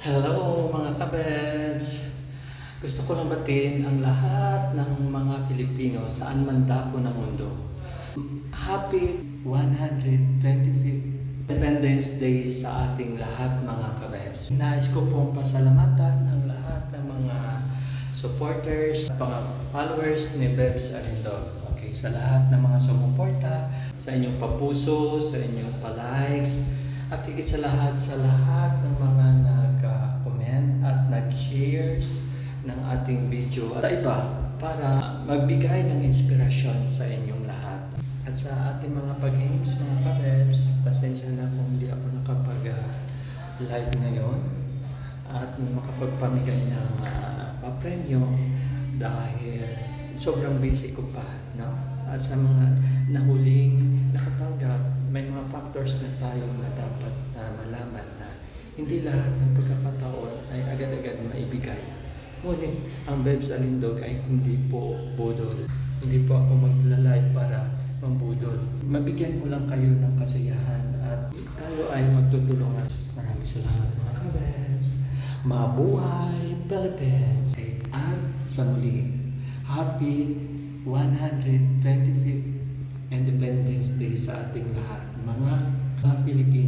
Hello mga kabebs! Gusto ko lang batiin ang lahat ng mga Pilipino saan man dako ng mundo. Happy 125th Independence Day sa ating lahat mga kabebs. Nais ko pong pasalamatan ang lahat ng mga supporters, mga followers ni Bebs Arindog. Okay, sa lahat ng mga sumuporta, sa inyong papuso, sa inyong pa-likes, at higit sa lahat, sa lahat ng mga at nag-shares ng ating video at sa iba para magbigay ng inspirasyon sa inyong lahat. At sa ating mga pag-games, mga kabebs, pasensya na kung hindi ako nakapag-live ngayon at makapagpamigay ng uh, papremyo dahil sobrang busy ko pa. No? At sa mga nahuling nakatanggap, may mga factors na tayo na dapat na malaman na hindi lahat ng pagkakataon. Ngunit ang Bebs Alindog ay hindi po budol. Hindi po ako maglalay para mambudol. Mabigyan ko lang kayo ng kasiyahan at tayo ay magtutulungan. Maraming salamat mga kabebs. Mabuhay Philippines! At sa muli, Happy 125th Independence Day sa ating lahat, mga. Okay?